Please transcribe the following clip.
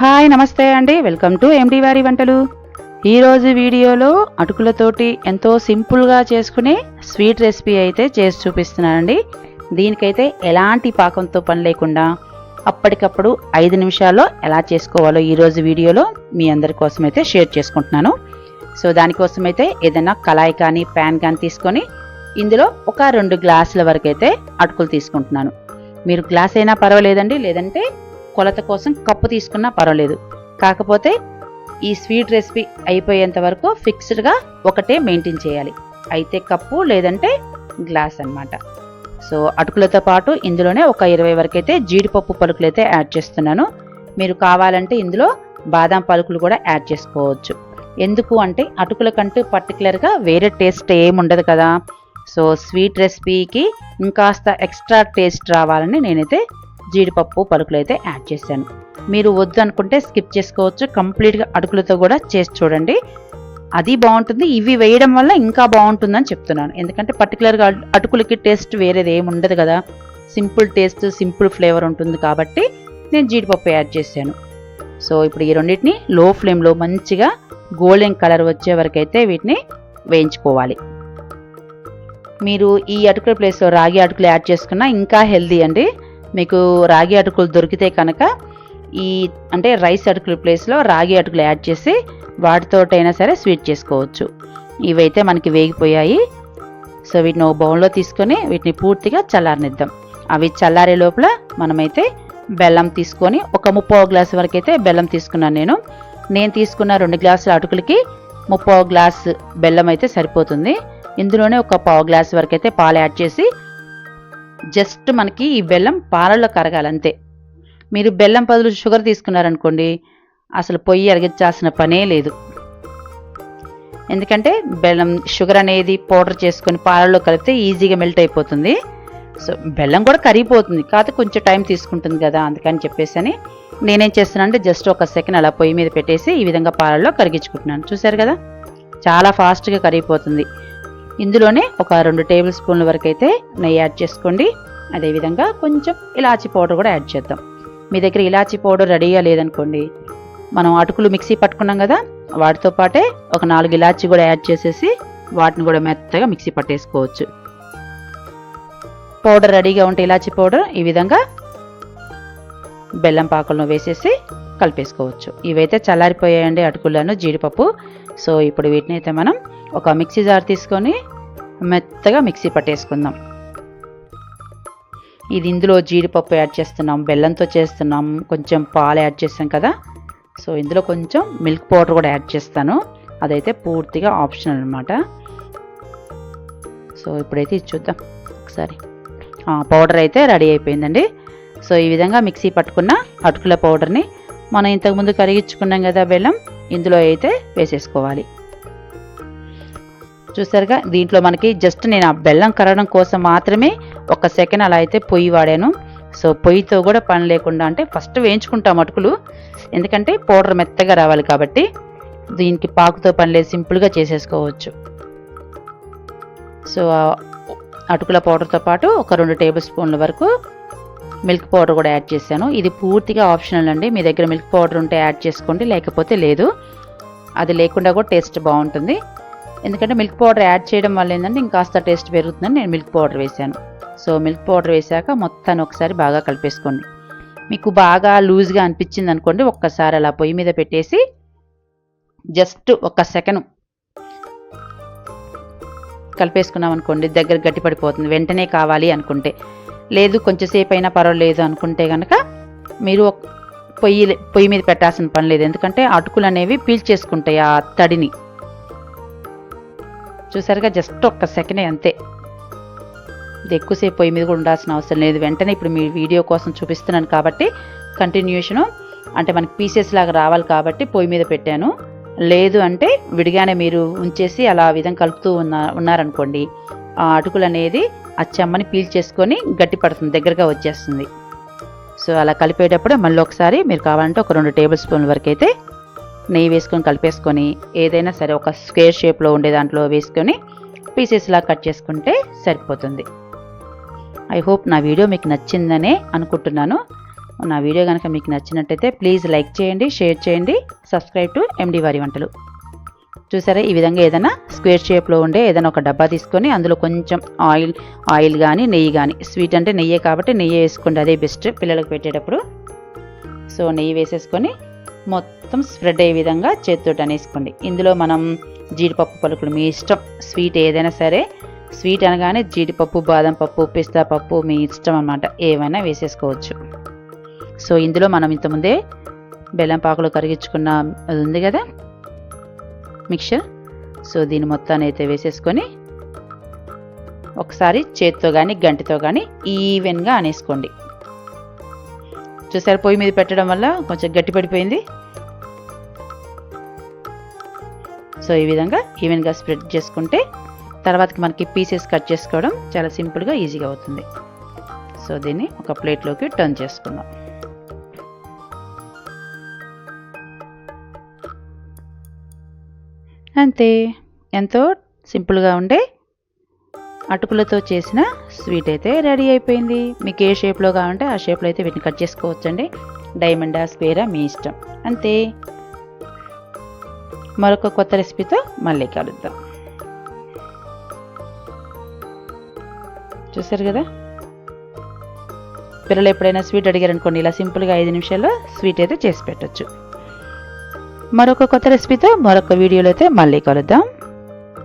Hi నమస్తే అండి. Welcome to MD వారి వంటలు. ఈరోజు వీడియోలో అటుకులతోటి ఎంతో సింపుల్గా చేసుకునే స్వీట్ రెసిపీ అయితే చేసి చూపిస్తున్నానండి. దీనికైతే ఎలాంటి పాకంతో పని లేకుండా అప్పటికప్పుడు ఐదు నిమిషాల్లో ఎలా చేసుకోవాలో ఈరోజు వీడియోలో మీ అందరి కోసం అయితే షేర్ చేసుకుంటున్నాను. సో దానికోసం అయితే ఏదైనా కళాయి కానీ ప్యాన్ కానీ తీసుకొని ఇందులో ఒక రెండు గ్లాసుల వరకు అయితే అటుకులు తీసుకుంటున్నాను. మీరు గ్లాస్ అయినా పర్వాలేదండి. లేదంటే కొలత కోసం కప్పు తీసుకున్నా పర్వాలేదు. కాకపోతే ఈ స్వీట్ రెసిపీ అయిపోయేంత వరకు ఫిక్స్డ్గా ఒకటే మెయింటైన్ చేయాలి. అయితే కప్పు లేదంటే గ్లాస్ అన్నమాట. సో అటుకులతో పాటు ఇందులోనే ఒక ఇరవై వరకు అయితే జీడిపప్పు పలుకులు అయితే యాడ్ చేస్తున్నాను. మీరు కావాలంటే ఇందులో బాదం పలుకులు కూడా యాడ్ చేసుకోవచ్చు. ఎందుకు అంటే అటుకుల కంటూ పర్టికులర్గా వేరే టేస్ట్ ఏముండదు కదా. సో స్వీట్ రెసిపీకి ఇంకాస్త ఎక్స్ట్రా టేస్ట్ రావాలని నేనైతే జీడిపప్పు పలుకులు అయితే యాడ్ చేశాను. మీరు వద్దు అనుకుంటే స్కిప్ చేసుకోవచ్చు. కంప్లీట్గా అటుకులతో కూడా చేసి చూడండి. అది బాగుంటుంది. ఇవి వేయడం వల్ల ఇంకా బాగుంటుందని చెప్తున్నాను. ఎందుకంటే పర్టికులర్గా అటుకులకి టేస్ట్ వేరేది ఏమి ఉండదు కదా. సింపుల్ టేస్ట్ సింపుల్ ఫ్లేవర్ ఉంటుంది కాబట్టి నేను జీడిపప్పు యాడ్ చేశాను. సో ఇప్పుడు ఈ రెండింటిని లో ఫ్లేమ్లో మంచిగా గోల్డెన్ కలర్ వచ్చే వరకు అయితే వీటిని వేయించుకోవాలి. మీరు ఈ అటుకుల ప్లేస్లో రాగి అటుకులు యాడ్ చేసుకున్నా ఇంకా హెల్దీ అండి. మీకు రాగి అటుకులు దొరికితే కనుక ఈ అంటే రైస్ అటుకుల ప్లేస్లో రాగి అటుకులు యాడ్ చేసి వాటితోటైనా సరే స్వీట్ చేసుకోవచ్చు. ఇవైతే మనకి వేగిపోయాయి. సో వీటిని ఒక బౌల్లో తీసుకొని వీటిని పూర్తిగా చల్లారనిద్దాం. అవి చల్లారే లోపల మనమైతే బెల్లం తీసుకొని ఒక ముప్పో గ్లాసు వరకు అయితే బెల్లం తీసుకున్నాను నేను. నేను తీసుకున్న రెండు గ్లాసుల అటుకులకి ముప్పో గ్లాస్ బెల్లం అయితే సరిపోతుంది. ఇందులోనే ఒక పావు గ్లాస్ వరకు అయితే పాలు యాడ్ చేసి జస్ట్ మనకి ఈ బెల్లం పాలల్లో కరగాలంతే మీరు బెల్లం బదులు షుగర్ తీసుకున్నారనుకోండి అసలు పొయ్యి అరిగించాల్సిన పనే లేదు. ఎందుకంటే బెల్లం షుగర్ అనేది పౌడర్ చేసుకొని పాలల్లో కలిపితే ఈజీగా మెల్ట్ అయిపోతుంది. సో బెల్లం కూడా కరిగిపోతుంది కాకపోతే కొంచెం టైం తీసుకుంటుంది కదా అందుకని చెప్పేసి అని నేనేం చేస్తున్నానంటే జస్ట్ ఒక సెకండ్ అలా పొయ్యి మీద పెట్టేసి ఈ విధంగా పాలల్లో కరిగించుకుంటున్నాను. చూసారు కదా? చాలా ఫాస్ట్గా కరిగిపోతుంది. ఇందులోనే ఒక రెండు టేబుల్ స్పూన్ల వరకు అయితే నెయ్యి యాడ్ చేసుకోండి. అదేవిధంగా కొంచెం ఇలాచి పౌడర్ కూడా యాడ్ చేద్దాం. మీ దగ్గర ఇలాచి పౌడర్ రెడీగా లేదనుకోండి. మనం అటుకులు మిక్సీ పట్టుకున్నాం కదా వాటితో పాటే ఒక నాలుగు ఇలాచి కూడా యాడ్ చేసేసి వాటిని కూడా మెత్తగా మిక్సీ పట్టేసుకోవచ్చు. పౌడర్ రెడీగా ఉంటే ఇలాచి పౌడర్ ఈ విధంగా బెల్లం పాకలను వేసేసి కలిపేసుకోవచ్చు. ఇవైతే చల్లారిపోయాయండి అటుకులను జీడిపప్పు. సో ఇప్పుడు వీటిని అయితే మనం ఒక మిక్సీ జార్ తీసుకొని మెత్తగా మిక్సీ పట్టేసుకుందాం. ఇది ఇందులో జీడిపప్పు యాడ్ చేస్తున్నాం బెల్లంతో చేస్తున్నాం కొంచెం పాలు యాడ్ చేస్తాం కదా. సో ఇందులో కొంచెం మిల్క్ పౌడర్ కూడా యాడ్ చేస్తాను. అదైతే పూర్తిగా ఆప్షనల్ అనమాట సో ఇప్పుడైతే ఇది చూద్దాం. ఒకసారి. పౌడర్ అయితే రెడీ అయిపోయిందండి. సో ఈ విధంగా మిక్సీ పట్టుకున్న అటుకుల పౌడర్ని మనం ఇంతకుముందు కరిగించుకున్నాం కదా బెల్లం. ఇందులో అయితే వేసేసుకోవాలి. చూసారుగా దీంట్లో మనకి జస్ట్ నేను ఆ బెల్లం కరగడం కోసం మాత్రమే ఒక సెకండ్ అలా అయితే పొయ్యి వాడాను. సో పొయ్యితో కూడా పని లేకుండా అంటే ఫస్ట్ వేయించుకుంటాం అటుకులు. ఎందుకంటే పౌడర్ మెత్తగా రావాలి కాబట్టి దీనికి పాకుతో పని లేదు సింపుల్గా చేసేసుకోవచ్చు. సో అటుకుల పౌడర్తో పాటు ఒక రెండు టేబుల్ స్పూన్ల వరకు మిల్క్ పౌడర్ కూడా యాడ్ చేశాను. ఇది పూర్తిగా ఆప్షనల్ అండి. మీ దగ్గర మిల్క్ పౌడర్ ఉంటే యాడ్ చేసుకోండి లేకపోతే లేదు. అది లేకుండా కూడా టేస్ట్ బాగుంటుంది. ఎందుకంటే మిల్క్ పౌడర్ యాడ్ చేయడం వల్ల ఏంటంటే ఇంకాస్త టేస్ట్ పెరుగుతుందని నేను మిల్క్ పౌడర్ వేశాను. సో మిల్క్ పౌడర్ వేశాక మొత్తాన్ని ఒకసారి బాగా కలిపేసుకోండి. మీకు బాగా లూజ్గా అనిపించింది అనుకోండి ఒక్కసారి అలా పొయ్యి మీద పెట్టేసి జస్ట్ ఒక సెకండ్ కలిపేసుకున్నాం అనుకోండి దగ్గర గట్టిపడిపోతుంది. వెంటనే కావాలి అనుకుంటే. లేదు కొంచెంసేపు అయినా పర్వాలేదు అనుకుంటే కనుక మీరు పొయ్యి పొయ్యి మీద పెట్టాల్సిన పని లేదు. ఎందుకంటే అటుకులు అనేవి పీల్చేసుకుంటాయి ఆ తడిని. చూసారుగా జస్ట్ ఒక్క సెకండే అంతే. ఇది ఎక్కువసేపు పొయ్యి మీద కూడా ఉండాల్సిన అవసరం లేదు. వెంటనే ఇప్పుడు మీ వీడియో కోసం చూపిస్తున్నాను కాబట్టి కంటిన్యూషను. అంటే మనకి పీసెస్ లాగా రావాలి కాబట్టి పొయ్యి మీద పెట్టాను. లేదు అంటే విడిగానే మీరు ఉంచేసి అలా విధంగా కలుపుతూ ఉన్న ఉన్నారనుకోండి ఆ అటుకులు అనేది ఆ చెమ్మని పీల్చేసుకొని గట్టి పడుతుంది దగ్గరగా వచ్చేస్తుంది. సో అలా కలిపేటప్పుడు మళ్ళీ ఒకసారి మీరు కావాలంటే ఒక రెండు టేబుల్ స్పూన్ల వరకు అయితే నెయ్యి వేసుకొని కలిపేసుకొని ఏదైనా సరే ఒక స్క్వేర్ షేప్లో ఉండే దాంట్లో వేసుకొని పీసెస్లా కట్ చేసుకుంటే సరిపోతుంది. ఐ హోప్ నా వీడియో మీకు నచ్చిందనే అనుకుంటున్నాను. నా వీడియో కనుక మీకు నచ్చినట్టయితే ప్లీజ్ లైక్ చేయండి షేర్ చేయండి సబ్స్క్రైబ్ టు ఎండి వారి వంటలు. చూసారా? ఈ విధంగా ఏదైనా స్క్వేర్ షేప్లో ఉండే ఏదైనా ఒక డబ్బా తీసుకొని అందులో కొంచెం ఆయిల్ ఆయిల్ కానీ నెయ్యి కానీ స్వీట్ అంటే నెయ్యే కాబట్టి నెయ్యి వేసుకోండి. అదే బెస్ట్ పిల్లలకు పెట్టేటప్పుడు. సో నెయ్యి వేసేసుకొని మొత్తం స్ప్రెడ్ అయ్యే విధంగా చేతితో అనేసుకోండి. ఇందులో మనం జీడిపప్పు పలుకులు మీ ఇష్టం స్వీట్ ఏదైనా సరే స్వీట్ అనగానే జీడిపప్పు బాదం పప్పు పిస్తా పప్పు మీ ఇష్టం అనమాట ఏమైనా వేసేసుకోవచ్చు. సో ఇందులో మనం ఇంతకుముందే బెల్లం పాకులు కరిగించుకున్న అది ఉంది కదా? మిక్చర్. సో దీని మొత్తాన్ని అయితే వేసేసుకొని ఒకసారి చేతితో కానీ గంటితో కానీ ఈవెన్గా అనేసుకోండి. చూసారు పొయ్యి మీద పెట్టడం వల్ల కొంచెం గట్టి పడిపోయింది? సో ఈ విధంగా ఈవెన్గా స్ప్రెడ్ చేసుకుంటే తర్వాతకి మనకి పీసెస్ కట్ చేసుకోవడం చాలా సింపుల్గా ఈజీగా అవుతుంది. సో దీన్ని ఒక ప్లేట్లోకి టర్న్ చేసుకుందాం. అంతే. ఎంతో సింపుల్గా ఉండే అటుకులతో చేసిన స్వీట్ అయితే రెడీ అయిపోయింది. మీకు ఏ షేప్లో కావాలంటే ఆ షేప్లో అయితే వీటిని కట్ చేసుకోవచ్చండి. డైమండా స్క్వేరా మీ ఇష్టం. అంతే. మరొక కొత్త రెసిపీతో మళ్ళీ కలుద్దాం. చూసారు కదా? పిల్లలు ఎప్పుడైనా స్వీట్ అడిగారనుకోండి ఇలా సింపుల్గా ఐదు నిమిషాల్లో స్వీట్ అయితే చేసి పెట్టచ్చు. మరొక కొత్త రెసిపీతో మరొక వీడియోలో అయితే మళ్ళీ కలుద్దాం.